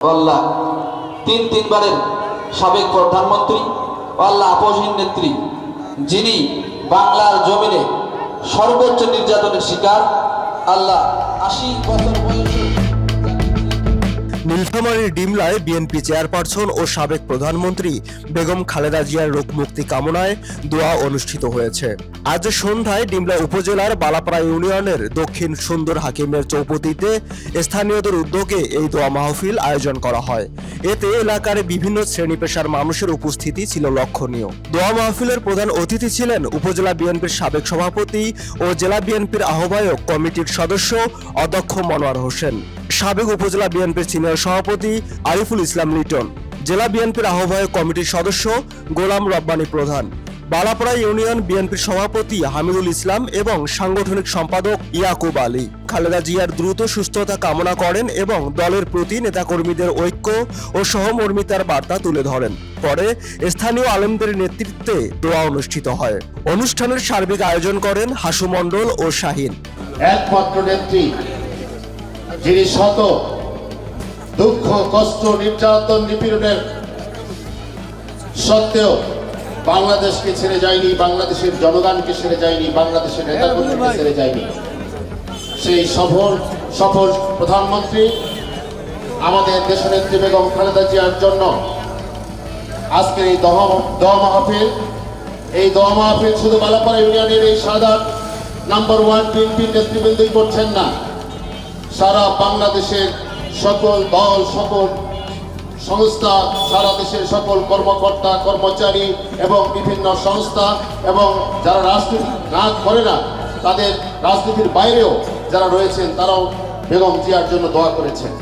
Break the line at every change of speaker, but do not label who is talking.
আল্লাহ, তিন তিনবারের সাবেক প্রধানমন্ত্রী, আল্লাহ আপসহীন নেত্রী, যিনি বাংলার জমিনে সর্বোচ্চ নির্যাতনের শিকার, আল্লাহ আশি বছর বয়সে
নীলফামারীর ডিমলায় বিএনপি চেয়ারপারসন ও সাবেক প্রধানমন্ত্রী বেগম খালেদা জিয়ার রোগ মুক্তি কামনায় দোয়া অনুষ্ঠিত হয়েছে। আজ সন্ধ্যায় ডিমলা উপজেলার বালাপাড়া ইউনিয়নের দক্ষিণ সুন্দর হাকিমের চৌপতিতে স্থানীয়দের উদ্যোগে এই দোয়া মাহফিল আয়োজন করা হয়। এতে এলাকার বিভিন্ন শ্রেণি পেশার মানুষের উপস্থিতি ছিল লক্ষণীয়। দোয়া মাহফিলের প্রধান অতিথি ছিলেন উপজেলা বিএনপির সাবেক সভাপতি ও জেলা বিএনপির আহ্বায়ক কমিটির সদস্য অধ্যক্ষ মনোয়ার হোসেন। সাবেক উপজেলা বিএনপির সিনিয়র সভাপতি আরিফুল ইসলাম লিটন, জেলা বিএনপির আহ্বায়ক কমিটির সদস্য গোলাম রব্বানী প্রধান, বালাপাড়া ইউনিয়ন বিএনপির সভাপতি হামিদুল ইসলাম এবং সাংগঠনিক সম্পাদক ইয়াকুব আলী। খালেদা জিয়ার দ্রুত সুস্থতা কামনা করেন এবং দলের প্রতি নেতাকর্মীদের ঐক্য ও সহমর্মিতার বার্তা তুলে ধরেন। পরে স্থানীয় আলেমদের নেতৃত্বে দোয়া অনুষ্ঠিত হয়। অনুষ্ঠানের সার্বিক আয়োজন করেন হাসু মণ্ডল ও শাহিন।
একমাত্র নেত্রী, যিনি শত দুঃখ, কষ্ট, নির্যাতন, নিপীড়নের সত্ত্বেও বাংলাদেশকে ছেড়ে যায়নি, বাংলাদেশের জনগণকে ছেড়ে যায়নি, বাংলাদেশের নেতাকর্মীকে ছেড়ে যায়নি। সেই সফল সফল প্রধানমন্ত্রী আমাদের দেশনেত্রী বেগম খালেদা জিয়ার জন্য আজকের এই দহ দোয়া মাহফিল, এই দোয়া মাহফিল শুধু বালাপাড়া ইউনিয়নের এই সাদাত নাম্বার ওয়ান বিএনপি নেতৃবৃন্দই করছেন না। সারা বাংলাদেশের সকল দল, সকল সংস্থা, সারা দেশের সকল কর্মকর্তা, কর্মচারী এবং বিভিন্ন সংস্থা এবং যারা রাজনীতি না করে না, তাদের রাজনীতির বাইরেও যারা রয়েছেন তারাও বেগম জিয়ার জন্য দোয়া করেছেন।